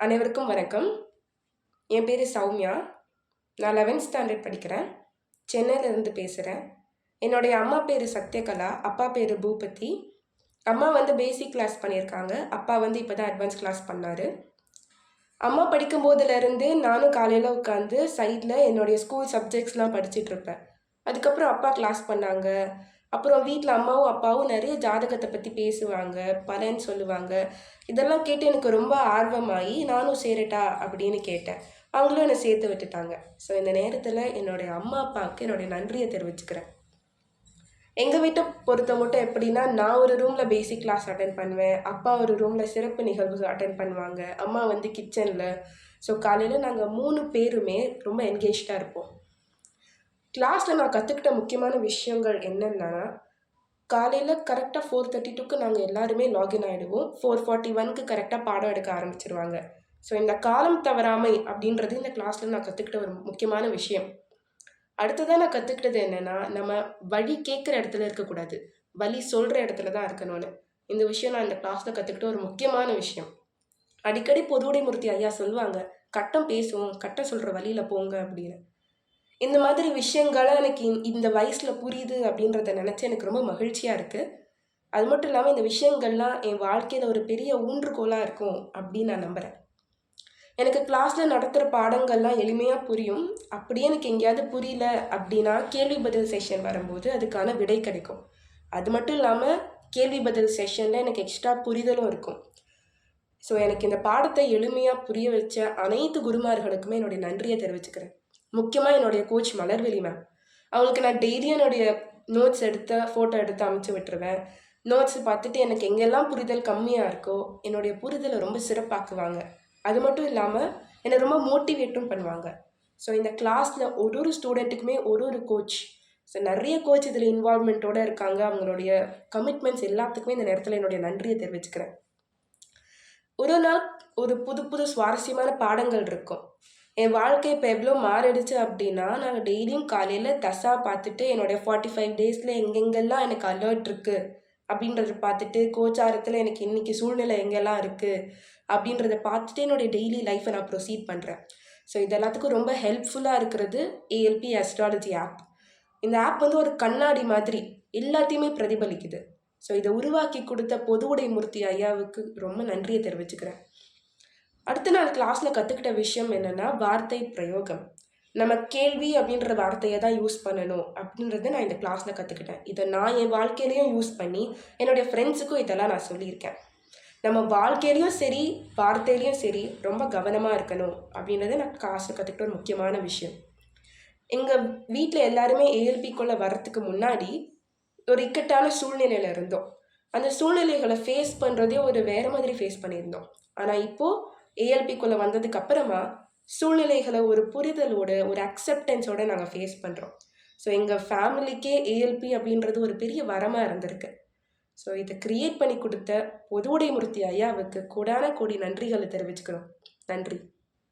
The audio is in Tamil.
அனைவருக்கும் வணக்கம். என் பேர் சௌமியா. நான் லெவன்த் ஸ்டாண்டர்ட் படிக்கிறேன். சென்னையிலேருந்து பேசுகிறேன் என்னுடைய அம்மா பேர் சத்யகலா அப்பா பேர் பூபதி. அம்மா வந்து பேசிக் கிளாஸ் பண்ணியிருக்காங்க. அப்பா வந்து இப்போ தான் அட்வான்ஸ் கிளாஸ் பண்ணார். அம்மா படிக்கும் போதுலேருந்து நானும் காலையில் உட்காந்து சைடில் என்னுடைய ஸ்கூல் சப்ஜெக்ட்ஸ்லாம் படிச்சுட்ருப்பேன் அதுக்கப்புறம் அப்பா கிளாஸ் பண்ணாங்க. அப்புறம் வீட்டில் அம்மாவும் அப்பாவும் நிறைய ஜாதகத்தை பற்றி பேசுவாங்க பலன் சொல்லுவாங்க. இதெல்லாம் கேட்டு எனக்கு ரொம்ப ஆர்வமாகி நானும் சேரட்டா அப்படின்னு கேட்டேன். அவங்களும் என்னை சேர்த்து விட்டுட்டாங்க. ஸோ இந்த நேரத்தில் என்னுடைய அம்மா அப்பாவுக்கு என்னுடைய நன்றியை தெரிவிச்சுக்கிறேன். எங்கள் வீட்டை பொறுத்த மட்டும் எப்படின்னா நான் ஒரு ரூமில் பேசிக் கிளாஸ் அட்டன் பண்ணுவேன். அப்பா ஒரு ரூமில் சிறப்பு நிகழ்வு அட்டன் பண்ணுவாங்க. அம்மா வந்து கிச்சனில் ஸோ காலையில் நாங்கள் மூணு பேருமே ரொம்ப என்கேஜ்டாக இருப்போம். கிளாஸில் நான் கற்றுக்கிட்ட முக்கியமான விஷயங்கள் என்னென்னா காலையில் கரெக்டாக ஃபோர் தேர்ட்டி டூக்கு நாங்கள் எல்லாருமே லாகின் ஆகிடுவோம் ஃபோர் ஃபார்ட்டி ஒன்க்கு கரெக்டாக பாடம் எடுக்க ஆரம்பிச்சிருவாங்க. ஸோ இந்த காலம் தவறாமை அப்படின்றது இந்த கிளாஸில் நான் கற்றுக்கிட்ட ஒரு முக்கியமான விஷயம். அடுத்ததாக நான் கற்றுக்கிட்டது என்னென்னா நம்ம வழி கேட்குற இடத்துல இருக்கக்கூடாது. வழி சொல்கிற இடத்துல தான் இருக்கணும்னு. இந்த விஷயம் நான் இந்த கிளாஸில் கற்றுக்கிட்ட ஒரு முக்கியமான விஷயம். அடிக்கடி பொதுவுடைமூர்த்தி ஐயா சொல்லுவாங்க கட்டம் பேசுவோம் கட்டம் சொல்கிற வழியில் போங்க அப்படின்னு. இந்த மாதிரி விஷயங்களை எனக்கு இந்த வயசில் புரியுது அப்படின்றத நினச்சி எனக்கு ரொம்ப மகிழ்ச்சியாக இருக்குது அது மட்டும் இல்லாமல் இந்த விஷயங்கள்லாம் என் வாழ்க்கையில் ஒரு பெரிய ஊன்றுகோலாக இருக்கும் அப்படின்னு நான் நம்புகிறேன் எனக்கு கிளாஸில் நடத்துகிற பாடங்கள்லாம் எளிமையாக புரியும். அப்படியே எனக்கு எங்கேயாவது புரியல அப்படின்னா கேள்வி பதில் செஷன் வரும்போது அதுக்கான விடை கிடைக்கும். அது மட்டும் இல்லாமல் கேள்வி பதில் செஷனில் எனக்கு எக்ஸ்ட்ரா புரிதலும் இருக்கும். ஸோ எனக்கு இந்த பாடத்தை எளிமையாக புரிய வச்ச அனைத்து குருமார்களுக்குமே என்னுடைய நன்றியை தெரிவிச்சுக்கிறேன். முக்கியமாக என்னுடைய கோச் மலர்வெளி மேம் அவங்களுக்கு நான் டெய்லியும் என்னுடைய நோட்ஸ் எடுத்து ஃபோட்டோ எடுத்து அமுச்சு விட்டுருவேன். நோட்ஸ் பார்த்துட்டு எனக்கு எங்கெல்லாம் புரிதல் கம்மியாக இருக்கோ என்னுடைய புரிதலை ரொம்ப சிறப்பாக்குவாங்க. அது மட்டும் இல்லாமல் என்னை ரொம்ப மோட்டிவேட்டும் பண்ணுவாங்க. ஸோ இந்த கிளாஸில் ஒரு ஒரு ஸ்டூடெண்ட்டுக்குமே ஒரு ஒரு கோச் ஸோ நிறைய கோச் இதில் இன்வால்மெண்ட்டோடு இருக்காங்க. அவங்களுடைய கமிட்மெண்ட்ஸ் எல்லாத்துக்குமே இந்த நேரத்தில் என்னுடைய நன்றியை தெரிவிச்சுக்கிறேன். ஒரு நாள் ஒரு புது புது சுவாரஸ்யமான பாடங்கள் இருக்கும். என் வாழ்க்கை இப்போ எவ்வளோ மாறிடுச்சு அப்படின்னா நான் டெய்லியும் காலையில் தசா பார்த்துட்டு என்னுடைய ஃபார்ட்டி ஃபைவ் டேஸில் எங்கெங்கெல்லாம் எனக்கு அலர்ட் இருக்குது அப்படின்றத பார்த்துட்டு கோச்சாரத்தில் எனக்கு இன்றைக்கி சூழ்நிலை எங்கெல்லாம் இருக்குது அப்படின்றத பார்த்துட்டு என்னுடைய டெய்லி லைஃப்பை நான் ப்ரொசீட் பண்ணுறேன் ஸோ இது எல்லாத்துக்கும் ரொம்ப ஹெல்ப்ஃபுல்லாக இருக்கிறது ஏஎல்பி அஸ்ட்ராலஜி ஆப் இந்த ஆப் வந்து ஒரு கண்ணாடி மாதிரி எல்லாத்தையுமே பிரதிபலிக்குது. ஸோ இதை உருவாக்கி கொடுத்த பொதுவுடை மூர்த்தி ஐயாவுக்கு ரொம்ப நன்றியை தெரிவிச்சுக்கிறேன். அடுத்து நான் கிளாஸில் கற்றுக்கிட்ட விஷயம் என்னென்னா வார்த்தை பிரயோகம். நம்ம கேள்வி அப்படின்ற வார்த்தையை தான் யூஸ் பண்ணணும் அப்படின்றத நான் இந்த கிளாஸில் கற்றுக்கிட்டேன் இதை நான் என் வாழ்க்கையிலையும் யூஸ் பண்ணி என்னுடைய ஃப்ரெண்ட்ஸுக்கும் இதெல்லாம் நான் சொல்லியிருக்கேன். நம்ம வாழ்க்கையிலையும் சரி வார்த்தையிலையும் சரி ரொம்ப கவனமாக இருக்கணும் அப்படின்றத நான் கிளாஸில் கற்றுக்கிட்ட ஒரு முக்கியமான விஷயம். எங்கள் வீட்டில் எல்லாருமே ஏஎல்பிக்குள்ளே வரத்துக்கு முன்னாடி ஒரு இக்கட்டான சூழ்நிலையில் இருந்தோம். அந்த சூழ்நிலைகளை ஃபேஸ் பண்ணுறதே ஒரு வேறு மாதிரி ஃபேஸ் பண்ணியிருந்தோம். ஆனால் இப்போது ஏஎல்பிக்குள்ளே வந்ததுக்கு அப்புறமா சூழ்நிலைகளை ஒரு புரிதலோடு ஒரு அக்செப்டன்ஸோடு நாங்கள் ஃபேஸ் பண்ணுறோம் ஸோ எங்கள் ஃபேமிலிக்கே ஏஎல்பி அப்படின்றது ஒரு பெரிய வரமாக இருந்திருக்கு. ஸோ இதை க்ரியேட் பண்ணி கொடுத்த பொதுவுடை மூர்த்தி ஐயாவுக்கு கூடான கூடி நன்றிகளை தெரிவிச்சுக்கிறோம். நன்றி.